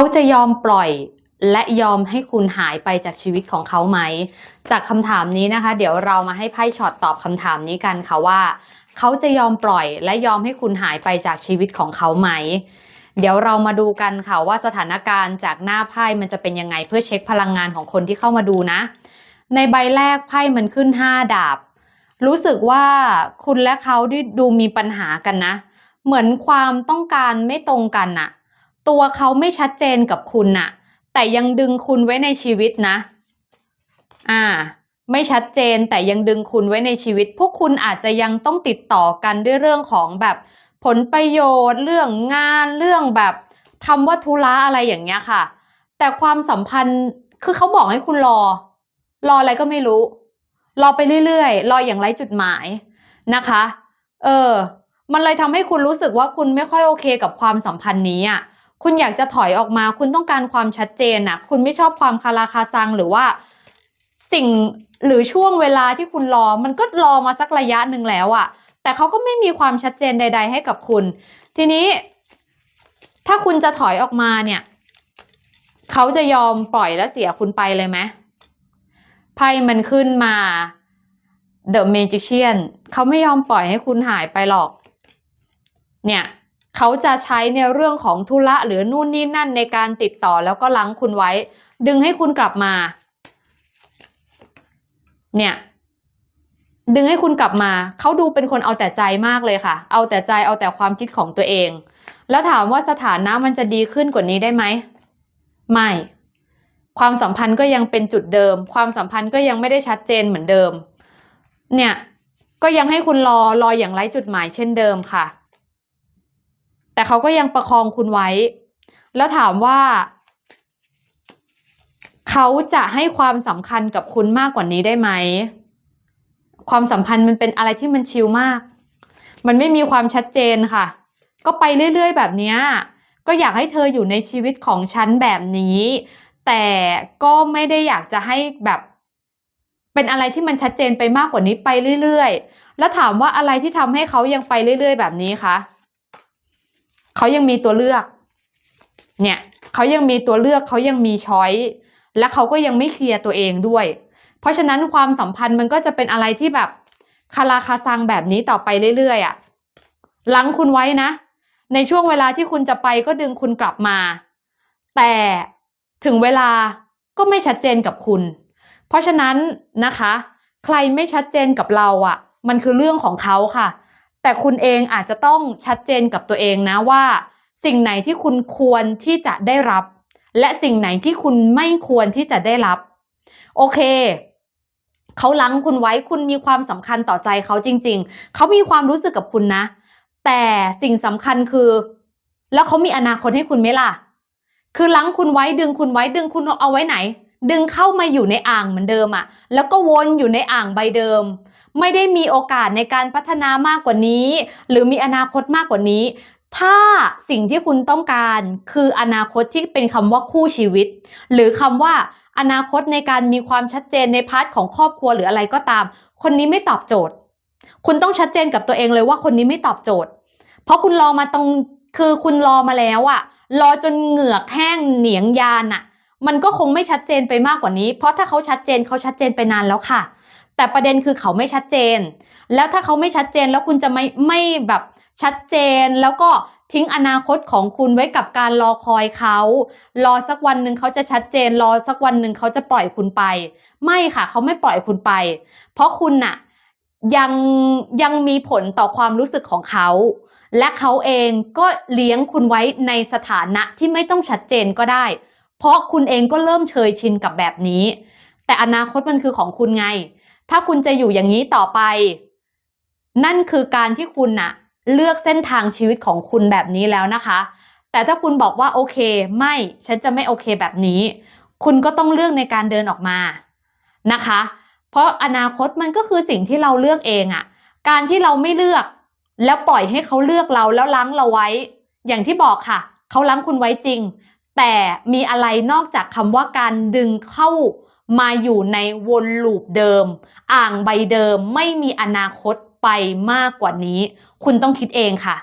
เขาจะยอมปล่อยและยอมให้คุณหายไปจากชีวิตของเขาไหม จากคำถามนี้นะคะ เดี๋ยวเรามาให้ไพ่ช็อตตอบคำถามนี้กันค่ะว่า เขาจะยอมปล่อยและยอมให้คุณหายไปจากชีวิตของเขาไหม เดี๋ยวเรามาดูกันค่ะว่าสถานการณ์จากหน้าไพ่มันจะเป็นยังไงเพื่อเช็คพลังงานของคนที่เข้ามาดูนะ ในใบแรกไพ่มันขึ้น 5 ดาบ รู้สึกว่าคุณและเขาดูมีปัญหากันนะ เหมือนความต้องการไม่ตรงกันน่ะ ตัวเขาไม่ชัดเจนกับคุณน่ะ แต่ยังดึงคุณไว้ในชีวิตนะ อ่า ไม่ชัดเจนแต่ยังดึงคุณไว้ในชีวิต พวกคุณอาจจะยังต้องติดต่อกันด้วยเรื่องของแบบผลประโยชน์ เรื่องงานเรื่องแบบทำวัตถุระอะไรอย่างเงี้ยค่ะ แต่ความสัมพันธ์คือเขาบอกให้คุณรอ รออะไรก็ไม่รู้ รอไปเรื่อยๆ รออย่างไรจุดหมายนะคะ เออ มันเลยทำให้คุณรู้สึกว่าคุณไม่ค่อยโอเคกับความสัมพันธ์นี้อะ คุณอยากจะถอยออกมา คุณต้องการความชัดเจนอะคุณไม่ชอบความคาราคาซังหรือว่าสิ่งหรือช่วงเวลาที่คุณรอ มันก็รอมาสักระยะหนึ่งแล้วอะแต่เขาก็ไม่มีความชัดเจนใด ๆ ให้กับคุณ ทีนี้ ถ้าคุณจะถอยออกมาเนี่ยเขาจะยอมปล่อยและเสียคุณไปเลยไหมไพ่มันขึ้นมา The Magician เขาไม่ยอมปล่อยให้คุณหายไปหรอก เนี่ย เขาจะใช้ในเรื่องของธุระหรือนู่นนี่นั่นในการติดต่อแล้วก็ล้างคุณไว้ ดึงให้คุณกลับมา เนี่ย ดึงให้คุณกลับมา เขาดูเป็นคนเอาแต่ใจมากเลยค่ะ เอาแต่ใจเอาแต่ความคิดของตัวเอง แล้วถามว่าสถานะมันจะดีขึ้นกว่านี้ได้ไหม ไม่ ความสัมพันธ์ก็ยังเป็นจุดเดิม ความสัมพันธ์ก็ยังไม่ได้ชัดเจนเหมือนเดิม เนี่ย ก็ยังให้คุณรอรออย่างไร้จุดหมายเช่นเดิมค่ะ แต่เขาก็ยังประคองคุณไว้ แล้วถามว่า เขาจะให้ความสำคัญกับคุณมากกว่านี้ได้ไหม ความสัมพันธ์มันเป็นอะไรที่มันชิลมาก มันไม่มีความชัดเจนค่ะ ก็ไปเรื่อยๆ แบบนี้ก็อยากให้เธออยู่ในชีวิตของฉันแบบนี้ แต่ก็ไม่ได้อยากจะให้แบบเป็นอะไรที่มันชัดเจนไปมากกว่านี้ไปเรื่อยๆ แล้วถามว่าอะไรที่ทำให้เขายังไปเรื่อย ๆ แบบนี้คะ เขายังมีตัวเลือก เนี่ยเขายังมีตัวเลือกเขายังมีช้อยและเขาก็ยังไม่เคลียร์ตัวเองด้วย เพราะฉะนั้นความสัมพันธ์มันก็จะเป็นอะไรที่แบบคาราคาซังแบบนี้ต่อไปเรื่อยๆอะ่ะลังคุณไว้นะ ในช่วงเวลาที่คุณจะไปก็ดึงคุณกลับมา แต่ถึงเวลาก็ไม่ชัดเจนกับคุณ เพราะฉะนั้นนะคะ ใครไม่ชัดเจนกับเราอะ่ะ มันคือเรื่องของเขาค่ะ แต่คุณเองอาจจะต้องชัดเจนกับตัวเองนะว่า สิ่งไหนที่คุณควรที่จะได้รับ และสิ่งไหนที่คุณไม่ควรที่จะได้รับ โอเคเขาลังคุณไว้คุณมีความสำคัญต่อใจเขาจริง ๆ เขามีความรู้สึกกับคุณนะ แต่สิ่งสำคัญคือ แล้วเขามีอนาคตให้คุณไหมล่ะ คือลังคุณไว้ดึงคุณไว้ดึงคุณเอาไว้ไหน ดึงเข้ามาอยู่ในอ่างเหมือนเดิมอะแล้วก็วนอยู่ในอ่างใบเดิม ไม่ได้มีโอกาสในการพัฒนามากกว่านี้ หรือมีอนาคตมากกว่านี้ ถ้าสิ่งที่คุณต้องการคืออนาคตที่เป็นคำว่าคู่ชีวิต หรือคำว่าอนาคตในการมีความชัดเจนในพาร์ทของครอบครัวหรืออะไรก็ตาม คนนี้ไม่ตอบโจทย์ คุณต้องชัดเจนกับตัวเองเลยว่าคนนี้ไม่ตอบโจทย์ เพราะคุณรอมาตรงคือคุณรอมาแล้วอะรอจนเหงือกแห้งเหนียงยานอะ มันก็คงไม่ชัดเจนไปมากกว่านี้ เพราะถ้าเขาชัดเจนเขาชัดเจนไปนานแล้วค่ะ แต่ประเด็นคือเขาไม่ชัดเจน แล้วถ้าเขาไม่ชัดเจนแล้วคุณจะไม่ไม่แบบชัดเจนแล้วก็ทิ้งอนาคตของคุณไว้กับการรอคอยเขา รอสักวันหนึ่งเขาจะชัดเจน รอสักวันหนึ่งเขาจะปล่อยคุณไป ไม่ค่ะ เขาไม่ปล่อยคุณไป เพราะคุณน่ะยังยังมีผลต่อความรู้สึกของเขา และเขาเองก็เลี้ยงคุณไว้ในสถานะที่ไม่ต้องชัดเจนก็ได้ เพราะคุณเองก็เริ่มเชยชินกับแบบนี้ แต่อนาคตมันคือของคุณไง ถ้าคุณจะอยู่อย่างนี้ต่อไป นั่นคือการที่คุณน่ะเลือกเส้นทางชีวิตของคุณแบบนี้แล้วนะคะ แต่ถ้าคุณบอกว่าโอเค ไม่ฉันจะไม่โอเคแบบนี้ คุณก็ต้องเลือกในการเดินออกมานะคะ เพราะอนาคตมันก็คือสิ่งที่เราเลือกเองอะการที่เราไม่เลือก แล้วปล่อยให้เขาเลือกเราแล้วล้างเราไว้ อย่างที่บอกค่ะ เขาล้างคุณไว้จริง แต่มีอะไรนอกจากคำว่าการดึงเข้ามาอยู่ในวนลูปเดิม อ่างใบเดิมไม่มีอนาคตไปมากกว่านี้ คุณต้องคิดเองค่ะ